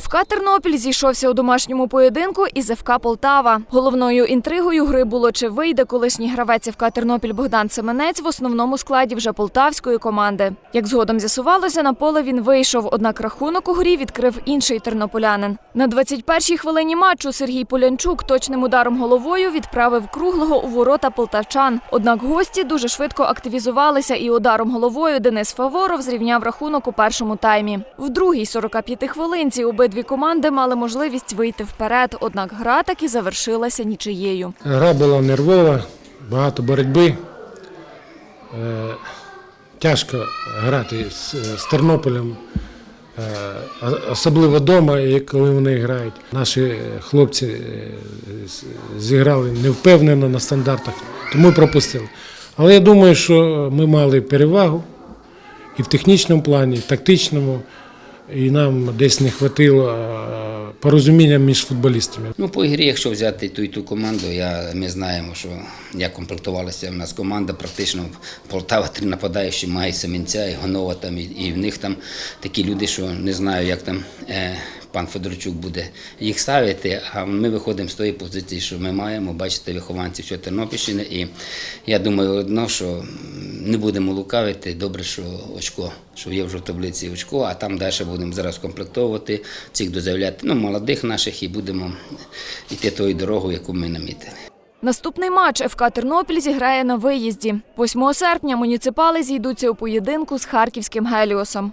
ФК Тернопіль зійшовся у домашньому поєдинку із ФК Полтава. Головною інтригою гри було чи вийде колишній гравець ФК Тернопіль Богдан Семенець в основному складі вже полтавської команди. Як згодом з'ясувалося, на поле він вийшов, однак рахунок у грі відкрив інший тернополянин. На 21-й хвилині матчу Сергій Полянчук точним ударом головою відправив круглого у ворота полтавчан. Однак гості дуже швидко активізувалися і ударом головою Денис Фаворов зрівняв рахунок у першому таймі. В другій 45 хвилинці обидві команди мали можливість вийти вперед, однак гра таки завершилася нічиєю. Гра була нервова, багато боротьби. Е, Тяжко грати з, з Тернополем, е, особливо вдома, коли вони грають. Наші хлопці е, зіграли невпевнено на стандартах, тому пропустили. Але я думаю, що ми мали перевагу і в технічному плані, і в тактичному, і нам десь не вистачило е, порозуміння між футболістами. Ну, по ігрі, якщо взяти ту і ту команду, я, ми знаємо, що як комплектувалася в нас команда, практично Полтава три нападаючі, має Семенця, і Гонова там, і, і в них там такі люди, що не знаю, як там е, пан Федорчук буде їх ставити. А ми виходимо з тої позиції, що ми маємо бачити вихованців всього Тернопільщини. І я думаю, одно, що не будемо лукавити. Добре, що очко, що є вже в таблиці очко, а там далі будемо зараз комплектовувати, цих дозавляти, ну, молодих наших, і будемо йти тою дорогою, яку ми намітили. Наступний матч ФК Тернопіль зіграє на виїзді. 8 серпня муніципали зійдуться у поєдинку з харківським Геліосом.